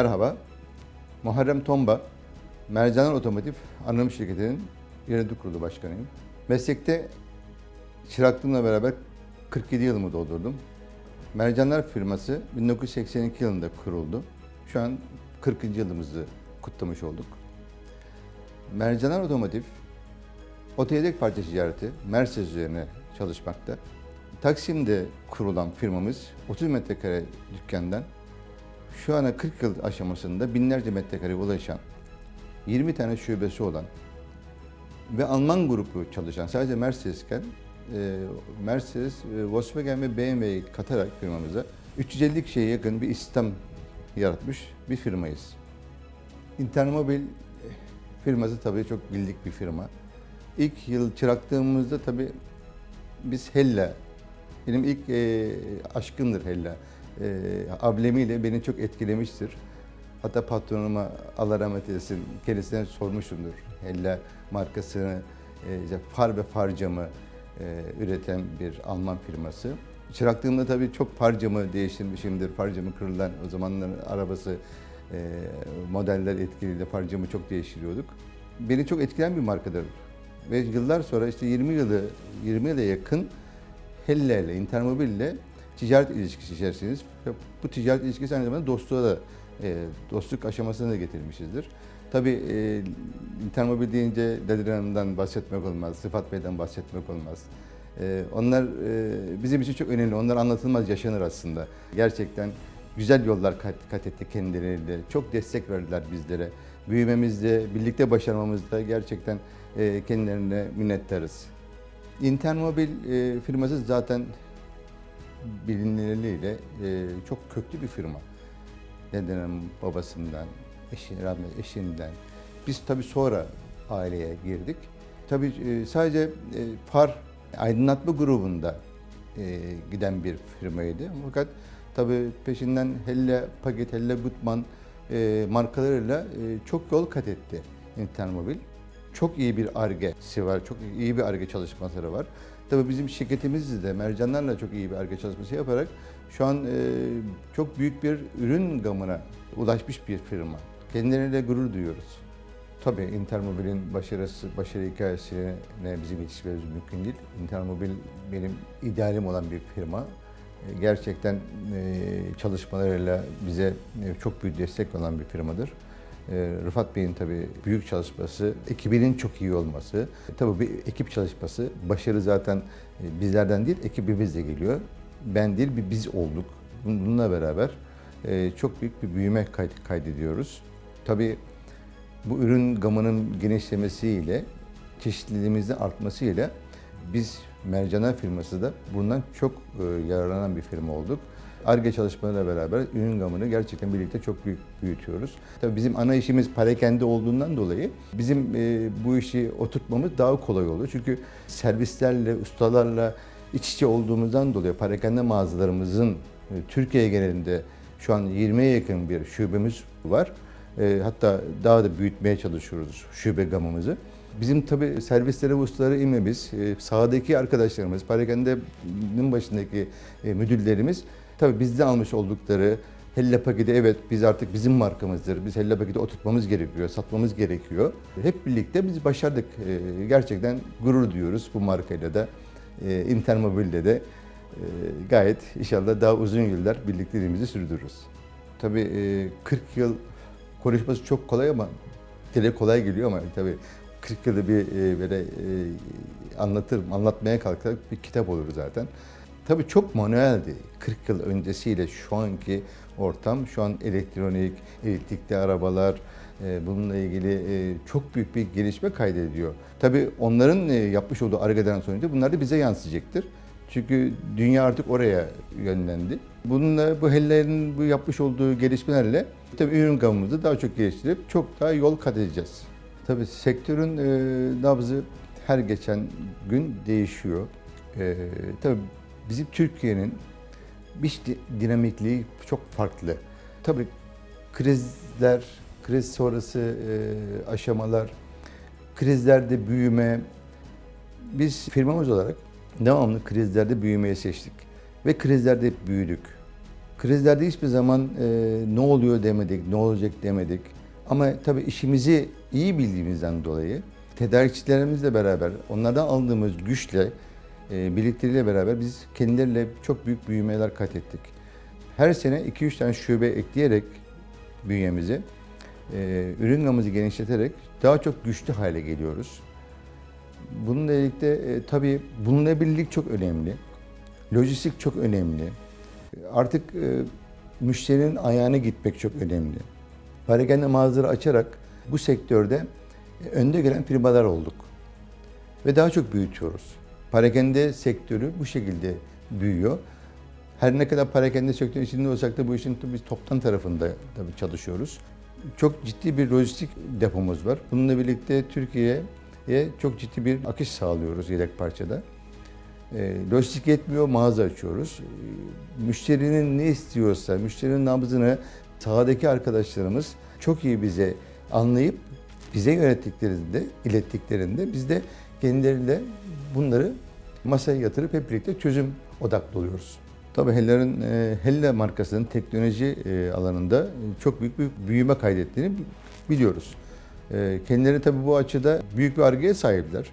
Merhaba. Muharrem Tomba, Mercaner Otomotiv Anonim Şirketi'nin yönetim kurulu başkanıyım. Meslekte çıraklığımla beraber 47 yılımı doldurdum. Mercanlar firması 1982 yılında kuruldu. Şu an 40. yılımızı kutlamış olduk. Mercaner Otomotiv, otoyedek parça ticareti Mercedes üzerine çalışmakta. Taksim'de kurulan firmamız 30 metrekare dükkandan şu ana 40 yıl aşamasında binlerce metrekare ulaşan 20 tane şubesi olan ve Alman grubu çalışan sadece Mercedes'ken e, Mercedes, e, Volkswagen ve BMW'yi katarak firmamıza 350 kişiye yakın bir istihdam yaratmış bir firmayız. Intermobil firması tabii çok bildik bir firma. İlk yıl çıraklığımızda tabii biz Hella, benim ilk e, aşkımdır Hella. E, ablemiyle beni çok etkilemiştir. Hatta patronuma Allah rahmet eylesin kendisine sormuşumdur. Hella markasını e, işte far ve far camı e, üreten bir Alman firması. Çıraklığımda tabii çok far camı değiştirmişimdir. Far camı kırılan o zamanların arabası modeller etkiliyle far camı çok değiştiriyorduk. Beni çok etkilen bir markadır. Ve yıllar sonra işte 20 yılı 20 yıla yakın Hella ile Intermobil ile ticaret ilişkisi içerisindeyiz. Bu ticaret ilişkisi aynı zamanda dostluğa da e, dostluk aşamasına da getirmişizdir. Tabii e, Intermobil deyince Dedir bahsetmek olmaz, Sıfat Bey'den bahsetmek olmaz. E, onlar e, bizim için çok önemli. Onlar anlatılmaz yaşanır aslında. Gerçekten güzel yollar kat, kat etti kendileriyle. Çok destek verdiler bizlere. Büyümemizde, birlikte başarmamızda gerçekten e, kendilerine minnettarız. Intermobil e, firması zaten bilinirliğiyle e, çok köklü bir firma. Dedenin babasından, eşi, rahmet eşinden. Biz tabii sonra aileye girdik. Tabii e, sadece e, far aydınlatma grubunda e, giden bir firmaydı. Fakat tabii peşinden Helle Paket, Helle Gutman e, markalarıyla e, çok yol kat etti Intermobil. Çok iyi bir argesi var, çok iyi bir arge çalışmaları var. Tabii bizim şirketimiz de mercanlarla çok iyi bir arge çalışması yaparak şu an e, çok büyük bir ürün gamına ulaşmış bir firma. Kendileriyle gurur duyuyoruz. Tabii Intermobil'in başarısı, başarı hikayesine bizim yetişmemiz mümkün değil. Intermobil benim idealim olan bir firma. E, Gerçekten e, çalışmalarıyla bize e, çok büyük destek olan bir firmadır. E, Rıfat Bey'in tabii büyük çalışması, ekibinin çok iyi olması. Tabii bir ekip çalışması, başarı zaten e, bizlerden değil, ekibimizle geliyor. Ben değil, bir biz olduk. Bununla beraber e, çok büyük bir büyüme kay- kaydediyoruz. Tabii bu ürün gamının genişlemesiyle, çeşitliliğimizin artmasıyla biz Mercana firması da bundan çok e, yararlanan bir firma olduk. ARGE çalışmalarıyla beraber ürün gamını gerçekten birlikte çok büyük büyütüyoruz. Tabii bizim ana işimiz parakende olduğundan dolayı bizim e, bu işi oturtmamız daha kolay oldu. Çünkü servislerle, ustalarla iç içe olduğumuzdan dolayı parakende mağazalarımızın e, Türkiye genelinde şu an 20'ye yakın bir şubemiz var. E, hatta daha da büyütmeye çalışıyoruz şube gamımızı. Bizim tabii servislere ve ustalara inmemiz, e, sahadaki arkadaşlarımız, parakendenin başındaki e, müdürlerimiz tabii bizden almış oldukları Hella paketi evet biz artık bizim markamızdır. Biz Hella paketi oturtmamız gerekiyor, satmamız gerekiyor. Hep birlikte biz başardık. E, gerçekten gurur duyuyoruz bu markayla da. E, Intermobil'de de e, gayet inşallah daha uzun yıllar birlikteliğimizi sürdürürüz. Tabii e, 40 yıl konuşması çok kolay ama dile kolay geliyor ama tabii 40 yılda bir böyle anlatırım, anlatmaya kalksak bir kitap olur zaten. Tabii çok manueldi. 40 yıl öncesiyle şu anki ortam, şu an elektronik, elektrikli arabalar, e, bununla ilgili e, çok büyük bir gelişme kaydediyor. Tabii onların e, yapmış olduğu argeden sonucu bunlar da bize yansıyacaktır. Çünkü dünya artık oraya yönlendi. Bununla bu hellerin bu yapmış olduğu gelişmelerle tabii ürün gamımızı daha çok geliştirip çok daha yol kat edeceğiz. Tabii sektörün e, nabzı her geçen gün değişiyor. Tabii bizim Türkiye'nin iş di- dinamikliği çok farklı. Tabii krizler, kriz sonrası e, aşamalar, krizlerde büyüme. Biz firmamız olarak devamlı krizlerde büyümeyi seçtik ve krizlerde hep büyüdük. Krizlerde hiçbir zaman e, ne oluyor demedik, ne olacak demedik. Ama tabii işimizi iyi bildiğimizden dolayı tedarikçilerimizle beraber, onlardan aldığımız güçle, e, birlikteliğiyle beraber biz kendileriyle çok büyük büyümeler kat ettik. Her sene 2-3 tane şube ekleyerek bünyemizi, e, ürün gamımızı genişleterek daha çok güçlü hale geliyoruz. Bununla birlikte e, tabii bulunabilirlik çok önemli. Lojistik çok önemli. Artık e, müşterinin ayağına gitmek çok önemli. Parakende mağazaları açarak bu sektörde önde gelen firmalar olduk. Ve daha çok büyütüyoruz. Parakende sektörü bu şekilde büyüyor. Her ne kadar parakende sektörü içinde olsak da bu işin biz toptan tarafında tabii çalışıyoruz. Çok ciddi bir lojistik depomuz var. Bununla birlikte Türkiye'ye çok ciddi bir akış sağlıyoruz yedek parçada. E, lojistik yetmiyor, mağaza açıyoruz. E, müşterinin ne istiyorsa, müşterinin nabzını sahadaki arkadaşlarımız çok iyi bize anlayıp bize yönettiklerinde, ilettiklerinde biz de kendileriyle bunları masaya yatırıp hep birlikte çözüm odaklı oluyoruz. Tabii Heller'in e, Helle markasının teknoloji e, alanında çok büyük bir büyüme kaydettiğini biliyoruz. E, kendileri tabii bu açıda büyük bir argeye sahipler.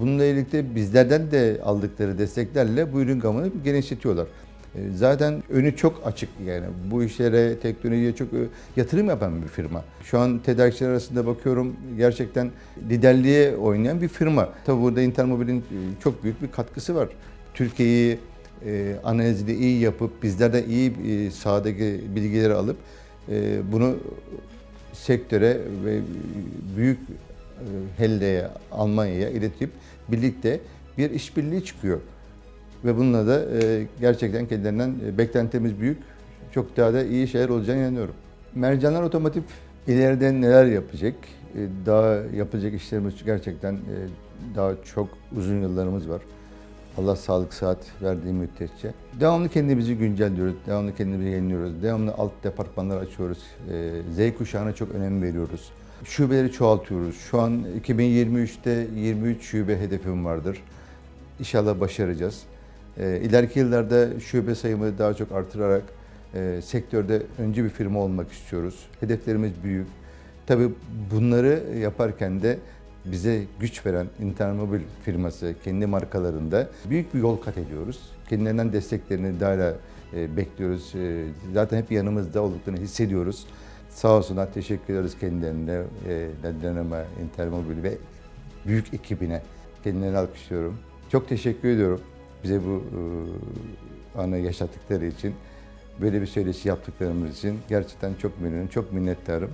Bununla birlikte bizlerden de aldıkları desteklerle bu ürün gamını genişletiyorlar. E, Zaten önü çok açık yani bu işlere, teknolojiye çok e, yatırım yapan bir firma. Şu an tedarikçiler arasında bakıyorum gerçekten liderliğe oynayan bir firma. Tabii burada Intermobil'in e, çok büyük bir katkısı var. Türkiye'yi e, analizini iyi yapıp bizlerden iyi e, sahadaki bilgileri alıp e, bunu sektöre ve büyük e, Helle'ye, Almanya'ya iletip birlikte bir işbirliği çıkıyor. Ve bununla da e, gerçekten kendilerinden e, beklentimiz büyük. Çok daha da iyi şeyler olacağını inanıyorum. Mercanlar Otomotiv ileride neler yapacak? E, Daha yapacak işlerimiz gerçekten e, daha çok uzun yıllarımız var. Allah sağlık saat verdiği müddetçe. Devamlı kendimizi güncelliyoruz, devamlı kendimizi yeniliyoruz, devamlı alt departmanlar açıyoruz. Ee, Z kuşağına çok önem veriyoruz. Şubeleri çoğaltıyoruz. Şu an 2023'te 23 şube hedefim vardır. İnşallah başaracağız. Ee, ileriki yıllarda şube sayımı daha çok artırarak e, sektörde öncü bir firma olmak istiyoruz. Hedeflerimiz büyük. Tabii bunları yaparken de bize güç veren Intermobil firması kendi markalarında büyük bir yol kat ediyoruz. Kendilerinden desteklerini daha e, bekliyoruz. E, zaten hep yanımızda olduklarını hissediyoruz. Sağ olsunlar, teşekkür ediyoruz kendilerine, e, Deneme, Intermobil ve büyük ekibine. Kendilerini alkışlıyorum. Çok teşekkür ediyorum bize bu e, anı yaşattıkları için. Böyle bir söyleşi yaptıklarımız için gerçekten çok memnunum, çok minnettarım.